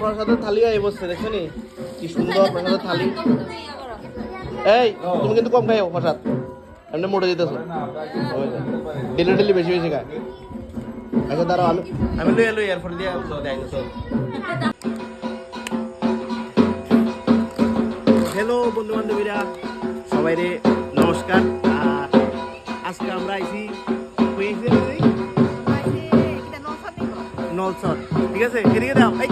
প্রসাদের থালি এই বসছে দেখছ নি? কি সুন্দর প্রসাদের থালি। এই তুমি কিন্তু কম খাইও প্রসাদ। এমনি মোটে দিতেছো। ডেলি ডেলি বেশি বেশি খায়। আচ্ছা দাঁড়াও আমি আমি লই দিয়ে দেয় হ্যালো বন্ধু বান্ধবীরা সবাই রে নমস্কার। আর আজকে আমরা আইছি? নলসর ঠিক আছে এদিকে দাও এই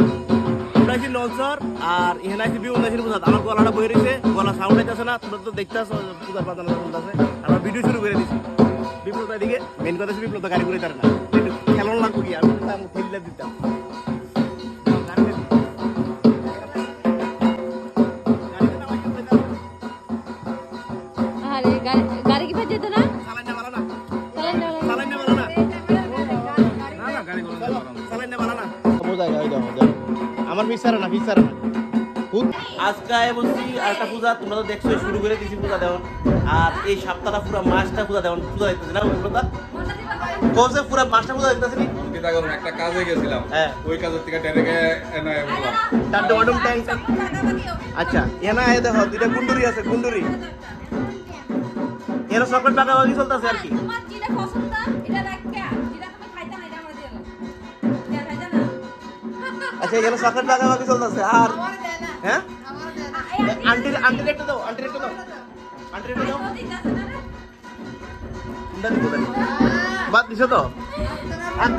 আমরা নলসর আর এখানে আইছি বিউ নাসির পূজা আমার গলাটা বই রয়েছে গলা সাউন্ড আইতেছে না, তোমরা তো দেখতে আসো পূজার পাতানো চলতেছে আমরা ভিডিও শুরু করে দিছি। বিপ্লব এদিকে মেন কথা হচ্ছে বিপ্লব গাড়ি করে তার না। খেলন লাগবো কি? আমি দিতাম। আমার ফিসারে না ফিসারে না। আজকে আয় বলছি আর একটা পূজা তোমরা তো দেখছ শুরু করে দিছি পূজা দেওয়ান আর এই সপ্তাহটা পুরো মাসটা পূজা দেওয়ান পূজা দেখতেছি না পূজা কোসে পুরো মাসটা পূজা দেখতেছি নি? অঙ্কিতা করুন একটা কাজে গেছিলাম। হ্যাঁ। ওই কাজের থেকে ডেরেকে এনে বললাম। টাড্ডু মাডুম ট্যাং ট্যাং। আচ্ছা এনা আয় দেখো দুইটা গুন্ডুরি আছে গুন্ডুরি এর চকলেট বাগাবাগি চলতেছে আর কি। তোমার যেটা পছন্দ এটা রাখা আচ্ছা এখানে চকলেট বাগাবাগি চলতেছে আর? হ্যাঁ? আন্টির আন্টির একটা দাও আন্টির একটা দাও। আন্টির একটা দাও? বাদ দিছো তো?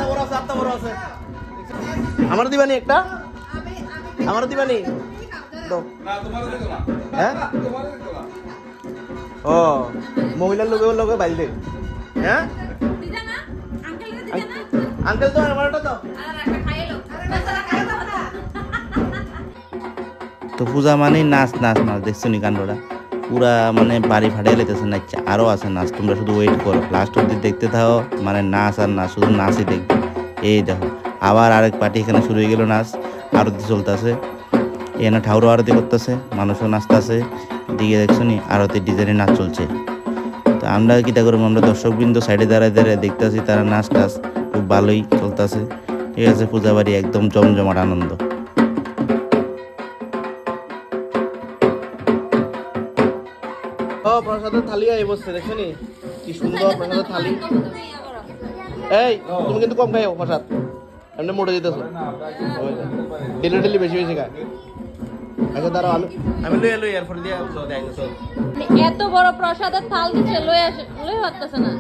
বড় আছে বড় আছে। আমার দিবানি একটা? দিবানি? হ্যাঁ? ও মহিলার লোকে লোকে বাইলে হ্যাঁ? আঙ্কেল তো আমার দাও তো পূজা মানেই নাচ নাচ নাচ। দেখছ নি কাণ্ডটা পুরা মানে বাড়ি ফাটিয়ে লেতেছে নাচছে আরও আছে নাচ, তোমরা শুধু ওয়েট করো। লাস্ট অব্দি দেখতে থাকো মানে নাচ আর নাচ, শুধু নাচই দেখবে। এই দেখো, আবার আরেক পার্টি এখানে শুরু হয়ে গেল নাচ। আরতি চলতেছে। এখানে ঠাউরও আরতি করতেছে, মানুষও নাচতেছে। দিকে দেখছ নি আরতি ডিজাইনে নাচ চলছে। তো আমরা কিটা করব? আমরা দর্শকবৃন্দ সাইডে দাঁড়ায় দাঁড়ায় দেখতেছি, তারা নাচ টাচ খুব ভালোই চলতেছে। ঠিক আছে, পূজা বাড়ি একদম জমজমাট আনন্দ। প্রসাদের থালি এই বসছে দেখছ নি? কি সুন্দর প্রসাদের থালি। এই তুমি কিন্তু কম খাইও প্রসাদ। এমনি মোটে দিতেছো। ডেলি ডেলি বেশি বেশি খায়। আচ্ছা দাঁড়াও আমি আমি লই এলো ইয়ারফোন দিয়ে এত বড় প্রসাদের থাল দিচ্ছে লই আসে লই পারতেছে না।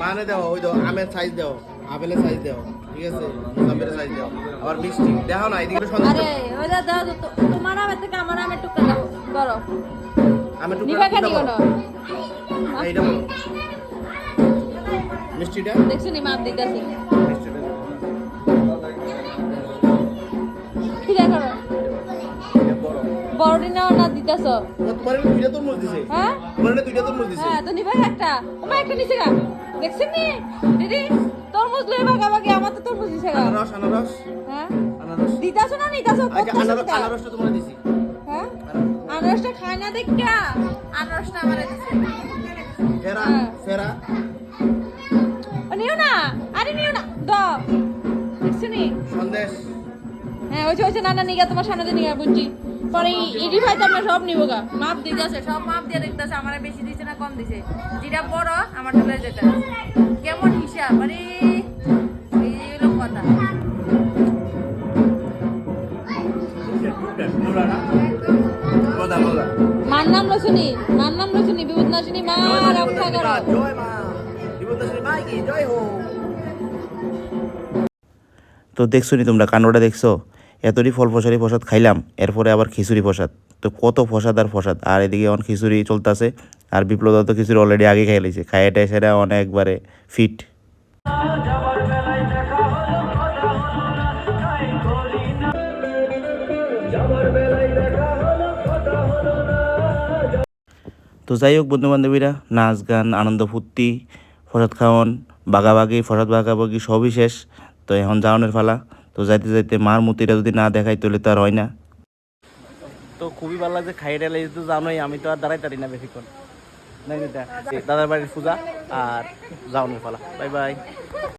মানে দাও ওই দাও আমের সাইজ দাও আপেলের সাইজ দাও ঠিক আছে? মোসাম্বির সাইজ দাও। আবার মিষ্টি দেখো না এদিকে আরে ওইটা দাও তোমার থেকে আমার টুকরা দাও করো আমি নিবা টুকরা কেন দাও। এইটা বলো মিষ্টিটা? দেখছ নি মাপ দিতেছি। মিষ্টিটা দাও। কি দেখো এটা বড়। নাও না দিতেছ। তোমার দুইটা তরমুজ দিছে। হ্যাঁ? তোমার দুইটা তরমুজ দিছে। হ্যাঁ তো নিবা একটা। আমার একটা নিচে গা। দেখছেন? নি দিদি তরমুজ লই ভাগাভাগি আমার তো তরমুজ দিছে গা। আনারস আনারস। হ্যাঁ? আনারস। দিতাছ না নিতাছ? আচ্ছা আনারস আনারসটা তোমার দিছি। আনারসটা খায় না দেখা। আনারসটা আমার দিছে। ফেরা হ্যাঁ। ফেরা নিও না। আরে নিও না। দাও। দেখছ নি? সন্দেশ। হ্যাঁ ওই যে ওই যে নানা নিগা তোমার সামনে দিয়ে নিগা বুঝছি। পরে ইডি ভাই তো আমরা সব নিবো গা। মাপ দিতেছে সব মাপ দিয়ে দেখতেছে আমার বেশি দিছে না কম দিছে। যেটা বড় আমার চলে যেতে কেমন হিসাব? আরে এই হলো কথা মার নাম মার মা রক্ষা করো। জয় মা মা কি জয় হো তো দেখছ নি তোমরা কাণ্ডটা দেখছ? এতটি ফল ফসারি প্রসাদ খাইলাম এরপরে আবার খিচুড়ি প্রসাদ। তো কত প্রসাদ আর প্রসাদ? আর এদিকে এখন খিচুড়ি চলতেছে আর বিপ্লব তো খিচুড়ি অলরেডি আগে খাই লাইছে। খাইয়াটা সেটা অনেকবারে ফিট তো যাই হোক বন্ধু বান্ধবীরা নাচ গান, আনন্দ ফুর্তি প্রসাদ খাওয়ান বাগাবাগি প্রসাদ বাগাবাগি সবই শেষ। তো এখন যাওয়ানোর ফালা। তো যাইতে যাইতে মার মূর্তিটা যদি না দেখাই, তাহলে তো আর হয় না। তো খুবই ভালো লাগছে খাইটা লেগে তো জানোই, আমি তো আর দাঁড়াই পারি না বেশিক্ষণ। দাদার বাড়ির পূজা আর যাওয়ানোর ফালা। Bye bye.